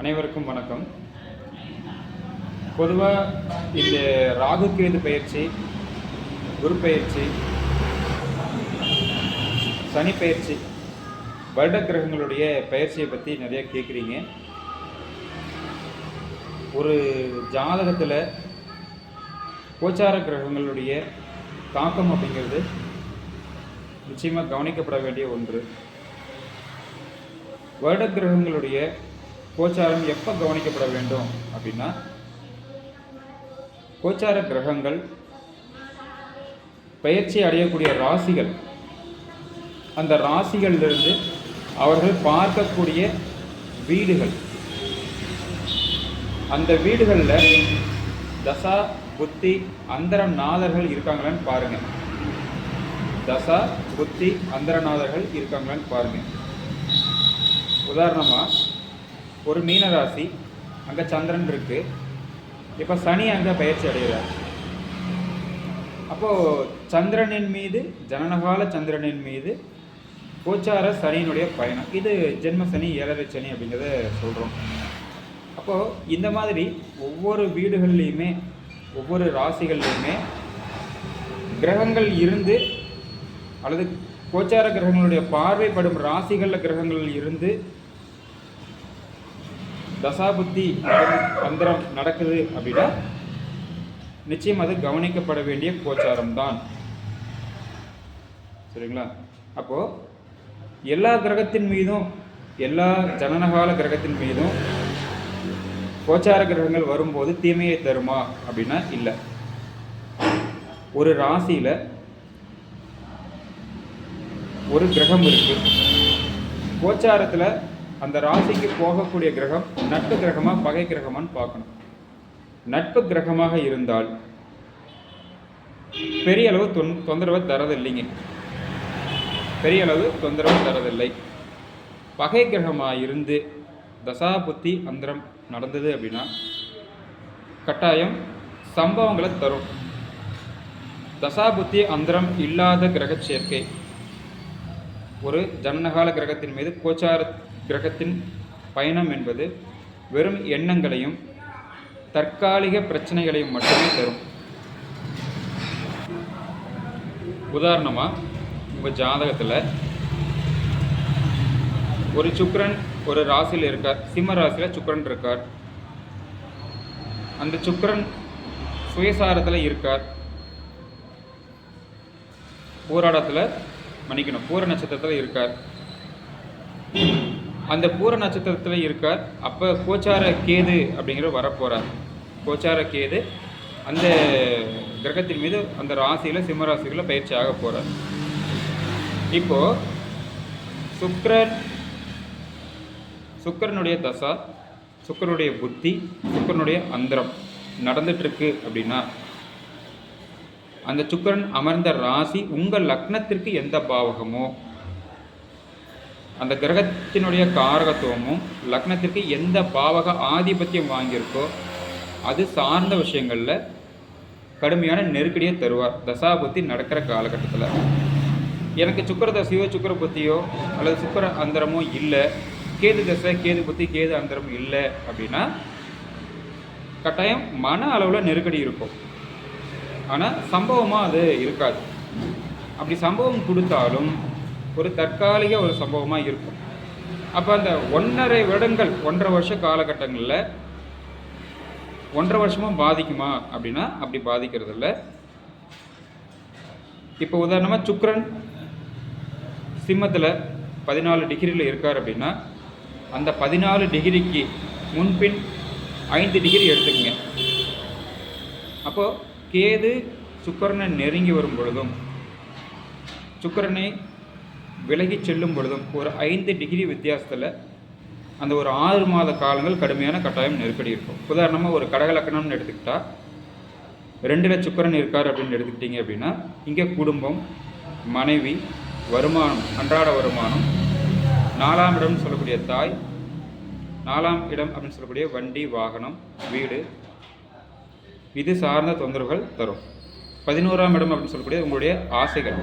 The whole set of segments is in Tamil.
அனைவருக்கும் வணக்கம். பொதுவாக இந்த ராகு கேது பயிற்சி குரு பயிற்சி சனி பயிற்சி வருட கிரகங்களுடைய பயிற்சியை பற்றி நிறைய கேட்குறீங்க ஒரு ஜாதகத்தில் கோச்சார கிரகங்களுடைய தாக்கம் அப்படிங்கிறது நிச்சயமாக கவனிக்கப்பட வேண்டிய ஒன்று. வருட கிரகங்களுடைய கோச்சாரம் எப்போ கவனிக்கப்பட வேண்டும் அப்படின்னா கோச்சார கிரகங்கள் பயிற்சி அடையக்கூடிய ராசிகள். அந்த ராசிகளிலிருந்து அவர்கள் பார்க்கக்கூடிய வீடுகள். அந்த வீடுகளில் தசா புத்தி அந்தரநாதர்கள் இருக்காங்களான்னு பாருங்கள் தசா புத்தி அந்தரநாதர்கள் இருக்காங்களான்னு பாருங்கள் உதாரணமாக ஒரு மீன ராசி அங்கே சந்திரன் இருக்குது இப்போ சனி அங்கே பயிற்சி அடைகிறார். அப்போது சந்திரனின் மீது ஜனனகால சந்திரனின் மீது கோச்சார சனியினுடைய பயணம். இது ஜென்ம சனி ஏழரை சனி அப்படிங்கிறத சொல்கிறோம் அப்போது இந்த மாதிரி ஒவ்வொரு வீடுகள்லையுமே ஒவ்வொரு ராசிகள்லேயுமே கிரகங்கள் இருந்து அல்லது கோச்சார கிரகங்களுடைய பார்வைப்படும் ராசிகளில் கிரகங்கள் இருந்து தசாபுத்தி மந்திரம் நடக்குது அப்படின்னா நிச்சயம் அது கவனிக்கப்பட வேண்டிய கோச்சாரம் தான் சரிங்களா? அப்போ எல்லா கிரகத்தின் மீதும் எல்லா ஜனனகால கிரகத்தின் மீதும் கோச்சார கிரகங்கள் வரும்போது தீமையை தருமா அப்படின்னா இல்லை. ஒரு ராசியில் ஒரு கிரகம் இருக்கு. கோச்சாரத்தில் அந்த ராசிக்கு போகக்கூடிய கிரகம் நட்பு கிரகமா பகை கிரகமான்னு பார்க்கணும். நட்பு கிரகமாக இருந்தால் பெரிய அளவு தொன் தொந்தரவை தரதில்லைங்க. பெரிய அளவு தொந்தரவு தரதில்லை. பகை கிரகமாக இருந்து தசாபுத்தி அந்தரம் நடந்தது அப்படின்னா கட்டாயம் சம்பவங்களை தரும். தசாபுத்தி அந்தரம் இல்லாத கிரக சேர்க்கை. ஒரு ஜன்னகால கிரகத்தின் மீது கோச்சார கிரகத்தின் பயணம் என்பது வெறும் எண்ணங்களையும் தற்காலிக பிரச்சனைகளையும் மட்டுமே தரும். உதாரணமாக உங்கள் ஜாதகத்தில் ஒரு சுக்கிரன் ஒரு ராசியில் இருக்கார் சிம்ம ராசியில் சுக்கரன் இருக்கார். அந்த சுக்கரன் சுயசாரத்தில் இருக்கார். பூராடத்தில் மன்னிக்கணும் பூர நட்சத்திரத்தில் இருக்கார். அந்த பூர நட்சத்திரத்தில் இருக்கார் அப்போ கோச்சார கேது அப்படிங்கிற வரப்போகிறார் கோச்சார கேது அந்த கிரகத்தின் மீது அந்த ராசியில் சிம்மராசிகளில் பயிற்சி ஆக போகிறார் இப்போது சுக்கிரன் சுக்கிரனுடைய தசா சுக்கிரனுடைய புத்தி சுக்கிரனுடைய அந்தரம் நடந்துட்டுருக்கு அப்படின்னா அந்த சுக்கிரன் அமர்ந்த ராசி உங்கள் லக்னத்திற்கு எந்த பாவகமோ அந்த கிரகத்தினுடைய காரகத்துவமும் லக்னத்திற்கு எந்த பாவக ஆதிபத்தியம் வாங்கியிருக்கோ அது சார்ந்த விஷயங்களில் கடுமையான நெருக்கடியை தருவார். தசாபுத்தி நடக்கிற காலகட்டத்தில். எனக்கு சுக்கர தசையோ சுக்கர புத்தியோ அல்லது சுக்கர அந்தரமோ இல்லை. கேது தசை கேது புத்தி கேது அந்தரம் இல்லை அப்படின்னா கட்டாயம் மன அளவில் நெருக்கடி இருக்கும். ஆனால் சம்பவமாக அது இருக்காது. அப்படி சம்பவம் கொடுத்தாலும் ஒரு தற்காலிக ஒரு சம்பவமாக இருக்கும். அப்போ அந்த ஒன்றரை வருடங்கள் ஒன்றரை வருஷ காலகட்டங்களில் ஒன்றரை வருஷமும் பாதிக்குமா அப்படின்னா அப்படி பாதிக்கிறது இல்லை இப்போ உதாரணமாக சுக்ரன் சிம்மத்தில் பதினாலு டிகிரியில் இருக்கார் அப்படின்னா அந்த பதினாலு டிகிரிக்கு முன்பின் ஐந்து டிகிரி எடுத்துக்கங்க. அப்போது கேது சுக்கரனை நெருங்கி வரும் பொழுதும் சுக்கரனை விலகி செல்லும் பொழுதும் ஒரு ஐந்து டிகிரி வித்தியாசத்தில் அந்த ஒரு ஆறு மாத காலங்கள் கடுமையான கட்டாயம் நெருக்கடி இருக்கும். உதாரணமாக ஒரு கடகலக்கணம்னு எடுத்துக்கிட்டால் ரெண்டில் சுக்கரன் இருக்கார் அப்படின்னு எடுத்துக்கிட்டீங்க அப்படின்னா இங்கே குடும்பம் மனைவி வருமானம் அன்றாட வருமானம் நாலாம் இடம்னு சொல்லக்கூடிய தாய் நாலாம் இடம் அப்படின்னு சொல்லக்கூடிய வண்டி வாகனம் வீடு இது சார்ந்த தொந்தரவுகள் தரும். பதினோராம் இடம் அப்படின்னு சொல்லக்கூடிய உங்களுடைய ஆசைகள்.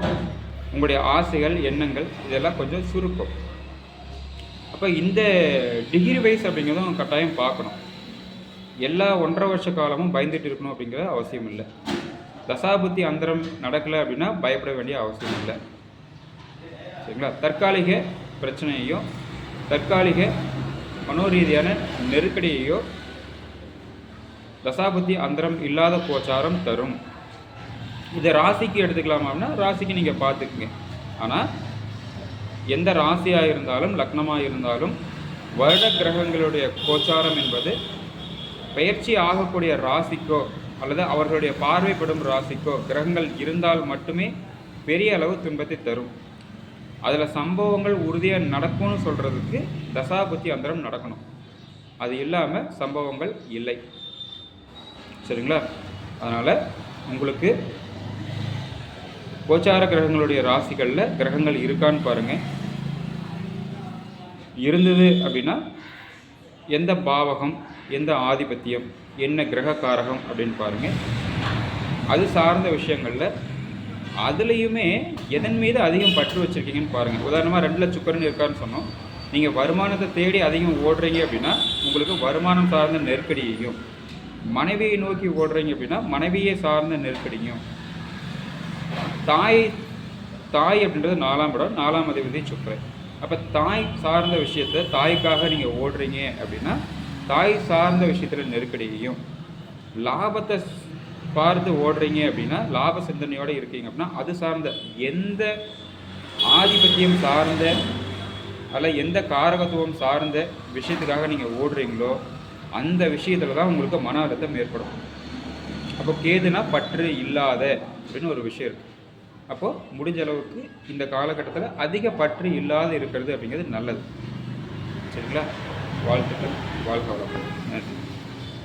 உங்களுடைய ஆசைகள் எண்ணங்கள் இதெல்லாம் கொஞ்சம் சுருக்கும். அப்போ இந்த டிகிரி வைஸ் அப்படிங்கிறதும் கட்டாயம் பார்க்கணும். எல்லா ஒன்றரை வருஷ காலமும் பயந்துட்டு இருக்கணும் அப்படிங்கிறது அவசியம் இல்லை. தசாபுத்தி அந்தரம் நடக்கலை அப்படின்னா பயப்பட வேண்டிய அவசியம் இல்லை. சரிங்களா? தற்காலிக பிரச்சனையையோ தற்காலிக மனோரீதியான நெருக்கடியையோ தசாபுத்தி அந்தரம் இல்லாத கோச்சாரம் தரும். இதை ராசிக்கு எடுத்துக்கலாமா அப்படின்னா ராசிக்கு நீங்கள் பார்த்துக்குங்க. ஆனால் எந்த ராசியாக இருந்தாலும் லக்னமாக இருந்தாலும் வருட கிரகங்களுடைய கோச்சாரம் என்பது பயிற்சி ஆகக்கூடிய ராசிக்கோ அல்லது அவர்களுடைய பார்வைப்படும் ராசிக்கோ கிரகங்கள் இருந்தால் மட்டுமே பெரிய அளவு துன்பத்தை தரும். அதில் சம்பவங்கள் உறுதியாக நடக்கும்னு சொல்கிறதுக்கு தசாபுத்தி அந்தரம் நடக்கணும். அது இல்லாமல் சம்பவங்கள் இல்லை. சரிங்களா? அதனால் உங்களுக்கு கோச்சார கிரகங்களுடைய ராசிகளில் கிரகங்கள் இருக்கான்னு பாருங்கள் இருந்தது அப்படின்னா எந்த பாவகம் எந்த ஆதிபத்தியம் என்ன கிரக காரகம் அப்படின்னு பாருங்கள் அது சார்ந்த விஷயங்களில் அதுலேயுமே எதன் மீது அதிகம் பற்று வச்சுருக்கீங்கன்னு பாருங்கள் உதாரணமாக ரெண்டில் சுக்கரன் இருக்கான்னு சொன்னோம். நீங்கள் வருமானத்தை தேடி அதிகம் ஓடுறீங்க அப்படின்னா உங்களுக்கு வருமானம் சார்ந்த நெருக்கடியையும் மனைவியை நோக்கி ஓடுறீங்க அப்படின்னா மனைவியை சார்ந்த நெருக்கடியும் தாய் தாய் அப்படின்றது நாலாம் இடம் நாலாம் அதிபதி சுக்கரன். அப்போ தாய் சார்ந்த விஷயத்தை தாய்க்காக நீங்கள் ஓடுறீங்க அப்படின்னா தாய் சார்ந்த விஷயத்தில் நெருக்கடியையும் லாபத்தை பார்த்து ஓடுறீங்க அப்படின்னா லாப சிந்தனையோடு இருக்கீங்க அப்படின்னா அது சார்ந்த எந்த ஆதிபத்தியம் சார்ந்த அல்ல எந்த காரகத்துவம் சார்ந்த விஷயத்துக்காக நீங்கள் ஓடுறீங்களோ அந்த விஷயத்தில் தான் உங்களுக்கு மன அழுத்தம் ஏற்படும். அப்போ கேதுனா பற்று இல்லாத அப்படின்னு ஒரு விஷயம் இருக்குது அப்போது முடிஞ்ச அளவுக்கு இந்த காலகட்டத்தில் அதிக பற்று இல்லாத இருக்கிறது அப்படிங்கிறது நல்லது. சரிங்களா? வாழ்த்துக்கள். வாழ்க்கை வளமுடன்.